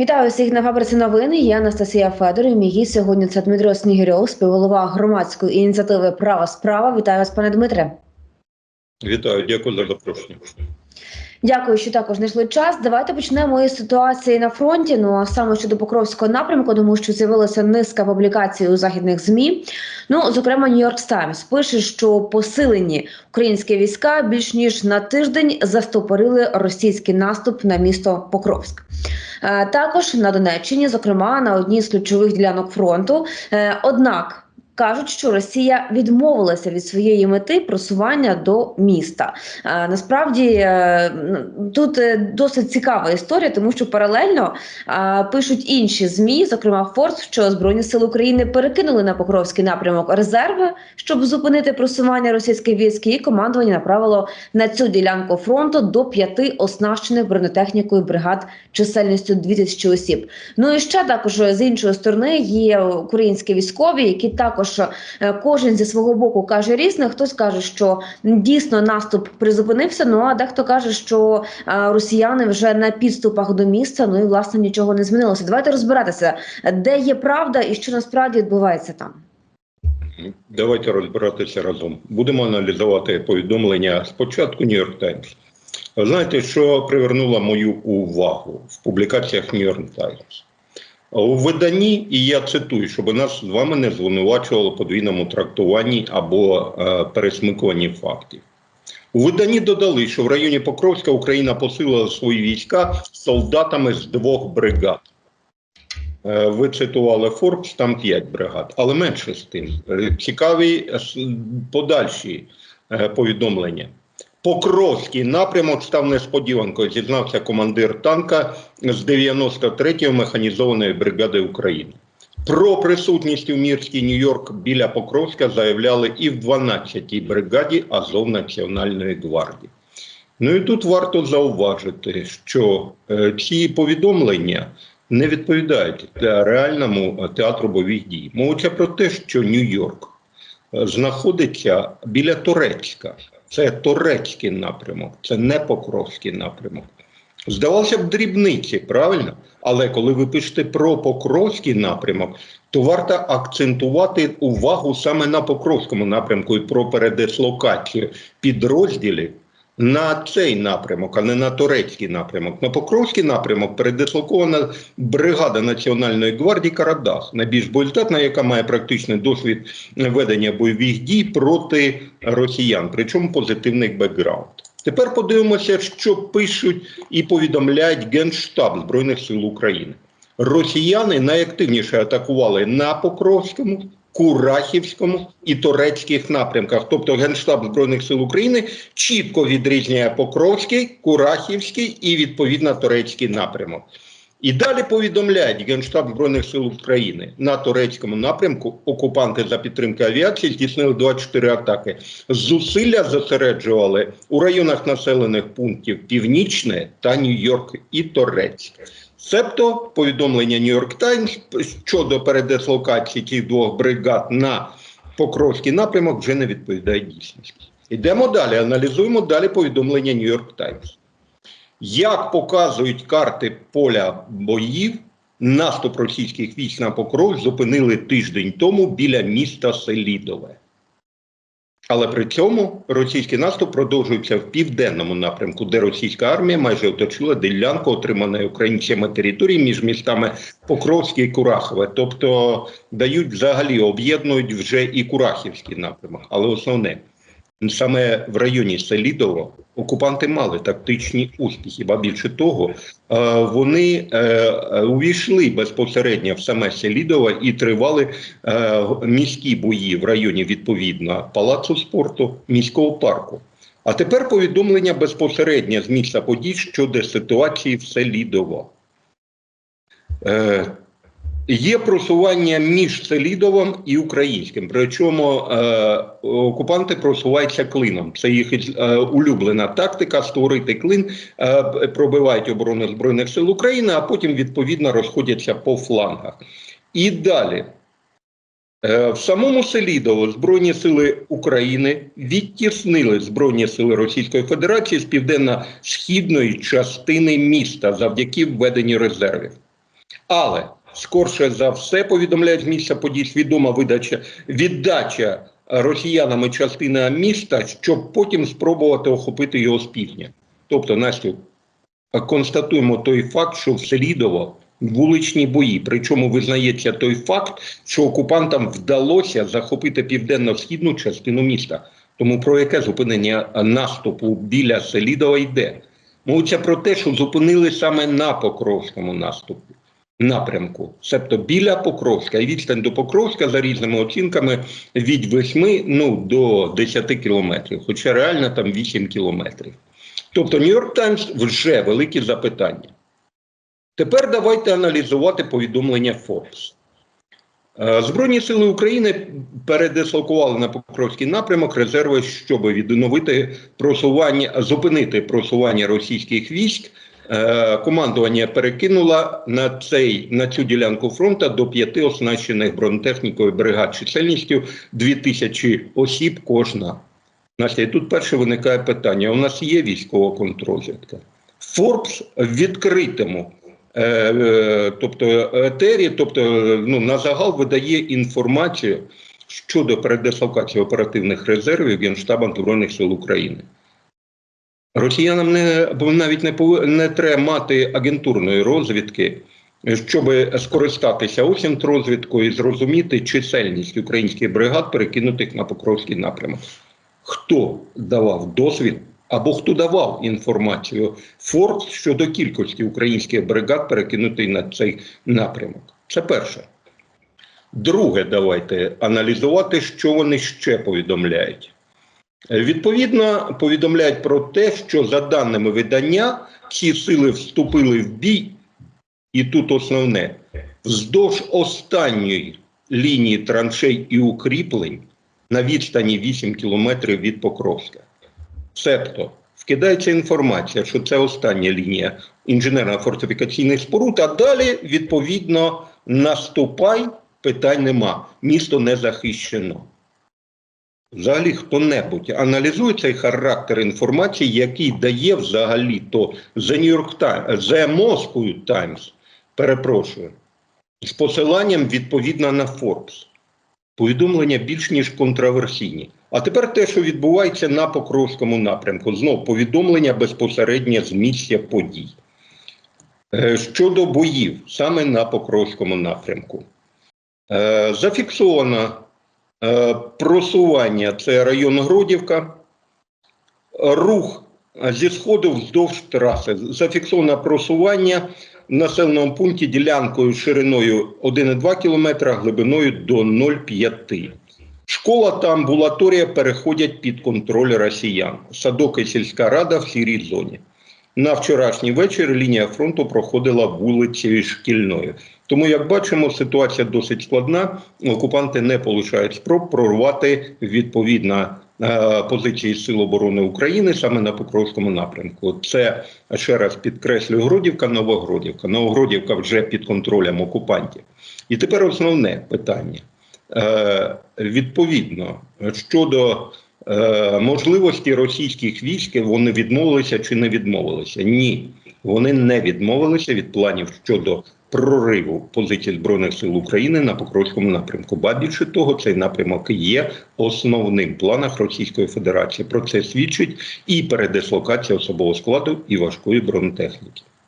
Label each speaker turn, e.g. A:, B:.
A: Вітаю всіх на фабриці новини. Я Анастасія Федорів. Мій сьогодні це Дмитро Снігирьов, співголова громадської ініціативи Права справа. Вітаю вас, пане Дмитре.
B: Вітаю, дякую за запрошення.
A: Дякую, що також знайшли час. Давайте почнемо із ситуації на фронті. Ну а саме щодо Покровського напрямку, тому що з'явилася низка публікацій у західних змі. Ну, зокрема, Нью-Йорк Таймс пише, що посилені українські війська більш ніж на тиждень застопорили російський наступ на місто Покровськ. Е, Також на Донеччині, зокрема на одній з ключових ділянок фронту. Е, Однак кажуть, що Росія відмовилася від своєї мети просування до міста. Е, Насправді е, тут е, досить цікава історія, тому що паралельно е, пишуть інші змі, зокрема Форс, що збройні сили України перекинули на Покровський напрямок резерви, щоб зупинити просування російських військ. І командування направило на цю ділянку фронту до п'яти оснащених бронетехнікою бригад чисельністю 2000 осіб. Ну і ще також з іншої сторони є українські військові, які також е, кожен зі свого боку каже різне. Хтось каже, що дійсно наступ призупинився. Ну а дехто каже, що е, росіяни вже на підступах до міста. Ну і власне нічого не змінилося. Давайте розбиратися, де є правда і що насправді відбувається там.
B: Давайте розбиратися разом. Будемо аналізувати повідомлення спочатку Нью-Йорк Таймс. Знаєте, що привернуло мою увагу в публікаціях Нью-Йорк Таймс? У виданні, і я цитую, щоб нас з вами не звинувачувало подвійному трактуванні або е, пересмикуванні фактів. У виданні додали, що в районі Покровська Україна посилила свої війська солдатами з двох бригад. Е, Ви цитували Форбс, там 5 бригад, але менше з тим. Е, Цікаві е, подальші повідомлення. Покровський напрямок став несподіванкою, зізнався командир танка з 93-ї механізованої бригади України. Про присутність у Мірській Нью-Йорк біля Покровська заявляли і в 12-й бригаді Азов Національної гвардії. Ну і тут варто зауважити, що е, ці повідомлення не відповідають реальному е, театру бойових дій. Мовиться про те, що Нью-Йорк е, знаходиться біля Турецька. Це турецький напрямок, це не Покровський напрямок. Здавалося б, дрібниці, правильно? Але коли ви пишете про Покровський напрямок, то варто акцентувати увагу саме на Покровському напрямку і про передислокацію підрозділів на цей напрямок, а не на турецький напрямок. На Покровський напрямок передислокована бригада Національної гвардії Карадах, найбільш боєздатна, яка має практичний досвід ведення бойових дій проти росіян, причому позитивний бекграунд. Тепер подивимося, що пишуть і повідомляють Генштаб Збройних сил України. Росіяни найактивніше атакували на Покровському, Курахівському і Турецьких напрямках. Тобто Генштаб Збройних сил України чітко відрізняє Покровський, Курахівський і відповідно турецький напрямок. І далі повідомляють Генштаб Збройних сил України на турецькому напрямку. Окупанти за підтримки авіації здійснили 24 атаки. Зусилля зосереджували у районах населених пунктів Північне та Нью-Йорк і Торецьк. Себто повідомлення Нью-Йорк Таймс щодо передислокації цих двох бригад на Покровський напрямок вже не відповідає дійсності. Йдемо далі, аналізуємо далі повідомлення Нью-Йорк Таймс. Як показують карти поля боїв, наступ російських військ на Покров зупинили тиждень тому біля міста Селідове. Але при цьому російський наступ продовжується в південному напрямку, де російська армія майже оточила ділянку отриманої українцями території між містами Покровське і Курахове. Тобто дають взагалі об'єднують вже і Курахівський напрямок. Але основне саме в районі Селідово окупанти мали тактичні успіхи. Ба більше того, е, вони е, е, увійшли безпосередньо в саме Селідово і тривали міські бої в районі відповідно палацу спорту міського парку. А тепер повідомлення безпосередньо з місця подій щодо ситуації в Селідово. Є просування між Селідовим і українським. Причому е, окупанти просуваються клином. Це їх е, улюблена тактика створити клин, е, пробивають оборону Збройних сил України, а потім відповідно розходяться по флангах. І далі. Е, В самому Селідово Збройні сили України відтіснили Збройні сили Російської Федерації з південно-східної частини міста завдяки введенню резервів. Але скорше за все повідомляють місця подій свідома видача віддача росіянами частини міста, щоб потім спробувати охопити його з півдня. Тобто, Настю, констатуємо той факт, що в Селідово вуличні бої. Причому визнається той факт, що окупантам вдалося захопити південно-східну частину міста. Тому про яке зупинення наступу біля Селідова йде? Мовиться про те, що зупинили саме на Покровському наступі напрямку, себто біля Покровська. І відстань до Покровська за різними оцінками від 8 ну, до 10 кілометрів, хоча реально там 8 кілометрів. Тобто Нью-Йорк Таймс вже великі запитання. Тепер давайте аналізувати повідомлення Forbes. Е, Збройні сили України передислокували на Покровський напрямок резерви, щоб відновити просування, зупинити просування російських військ. Е, Командування перекинуло на цей на цю ділянку фронту до п'яти оснащених бронетехнікою бригад чисельністю 2000 осіб кожна. Настя, і тут перше виникає питання: у нас є військова контррозвідка. Форбс в відкритому, е, е, тобто етері, тобто ну, на загал видає інформацію щодо передислокації оперативних резервів Генштабом Збройних сил України. Росіянам не навіть не не треба мати агентурної розвідки, щоб скористатися осінтрозвідкою і зрозуміти чисельність українських бригад, перекинутих на Покровський напрямок. Хто давав дозвіл або хто давав інформацію Форд щодо кількості українських бригад, перекинутих на цей напрямок? Це перше. Друге, давайте аналізувати, що вони ще повідомляють. Відповідно, повідомляють про те, що за даними видання, ці сили вступили в бій, і тут основне, вздовж останньої лінії траншей і укріплень на відстані 8 кілометрів від Покровська. Себто вкидається інформація, що це остання лінія інженерно-фортифікаційних споруд, а далі, відповідно, наступай, питань нема. Місто не захищено. Взагалі, хто-небудь аналізує цей характер інформації, який дає взагалі то The New York Times, The Moscow Times, перепрошую, з посиланням відповідно на Forbes. Повідомлення більш ніж контроверсійні. А тепер те, що відбувається на Покровському напрямку, знов повідомлення безпосередньо з місця подій. Е, Щодо боїв саме на Покровському напрямку, Е, зафіксовано е, просування це район Гродівка, рух зі сходу вздовж траси. Зафіксовано просування в населеному пункті ділянкою шириною 1,2 км, глибиною до 0,5 Школа та амбулаторія переходять під контроль росіян. Садок і сільська рада в сірій зоні. На вчорашній вечір лінія фронту проходила вулицею шкільною. Тому, як бачимо, ситуація досить складна. Окупанти не полишають спроб прорвати відповідно е, позиції Сил оборони України саме на Покровському напрямку. Це ще раз підкреслюю Гродівка, Новогродівка. Новогродівка вже під контролем окупантів. І тепер основне питання. Е, відповідно щодо можливості російських військ, вони відмовилися чи не відмовилися? Ні, вони не відмовилися від планів щодо прориву позицій збройних сил України на Покровському напрямку. Ба більше того, цей напрямок є основним в планах Російської Федерації. Про це свідчить і передислокація особового складу і важкої бронетехніки.